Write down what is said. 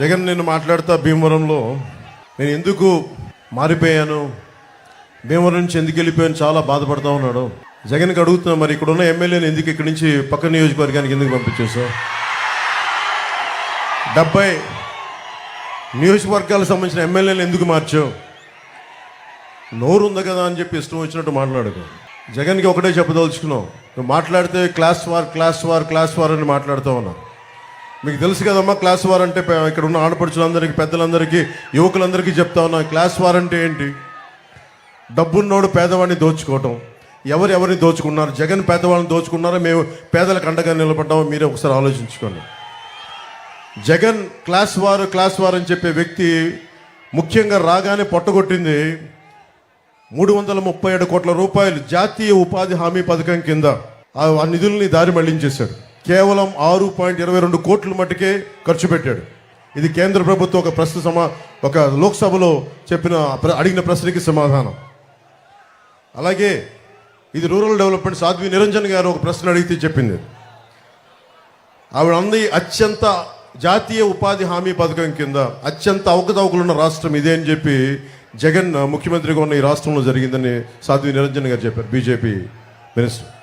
జగన్ నేను మాట్లాడుతా భీమవరంలో. నేను ఎందుకు మారిపోయాను? భీమవరం నుంచి ఎందుకు వెళ్ళిపోయాను? చాలా బాధపడతా ఉన్నాడు. జగన్కి అడుగుతున్నా మరి ఇక్కడ ఉన్న ఎమ్మెల్యేని ఎందుకు ఇక్కడి నుంచి పక్క నియోజకవర్గానికి ఎందుకు పంపించేసావు డెబ్బై నియోజకవర్గాలకు సంబంధించిన ఎమ్మెల్యేలు ఎందుకు మార్చావు? నోరు ఉంది కదా అని చెప్పి ఇష్టం వచ్చినట్టు మాట్లాడకు. జగన్కి ఒకటే చెప్పదలుచుకున్నావు. నువ్వు మాట్లాడితే class war class war class war అని మాట్లాడుతూ ఉన్నావు. మీకు తెలుసు కదమ్మా క్లాస్ వార్ అంటే ఇక్కడ ఉన్న ఆడపడుచులందరికీ పెద్దలందరికీ యువకులందరికీ చెప్తా ఉన్నా క్లాస్ వార్ అంటే ఏంటి? డబ్బున్నోడు పేదవాడిని దోచుకోవటం. ఎవరు ఎవరిని దోచుకున్నారు? జగన్ పేదవాళ్ళని దోచుకున్నారో? మేము పేదలకు అండగా నిలబడ్డామో? మీరే ఒకసారి ఆలోచించుకోండి. జగన్ క్లాస్ వారు క్లాస్ వారు అని చెప్పే వ్యక్తి ముఖ్యంగా రాగానే పొట్టగొట్టింది మూడు వందల ముప్పై ఏడు కోట్ల రూపాయలు జాతీయ ఉపాధి హామీ పథకం కింద. ఆ ఆ నిధుల్ని దారి మళ్ళించేశాడు. కేవలం ఆరు పాయింట్ ఇరవై రెండు కోట్ల మట్టుకే ఖర్చు పెట్టాడు. ఇది కేంద్ర ప్రభుత్వం ఒక ప్రశ్న సమా ఒక లోక్సభలో చెప్పిన ప్ర- అడిగిన ప్రశ్నకి సమాధానం. అలాగే ఇది రూరల్ డెవలప్మెంట్ సాధ్వి నిరంజన్ గారు ఒక ప్రశ్న అడిగితే చెప్పింది. ఆవిడ అంది అత్యంత జాతీయ ఉపాధి హామీ పథకం కింద అత్యంత అవకతవకలున్న రాష్ట్రం ఇదే అని చెప్పి జగన్ ముఖ్యమంత్రిగా ఉన్న ఈ రాష్ట్రంలో జరిగిందని సాధ్వి నిరంజన్ గారు చెప్పారు బీజేపీ మినిస్టర్.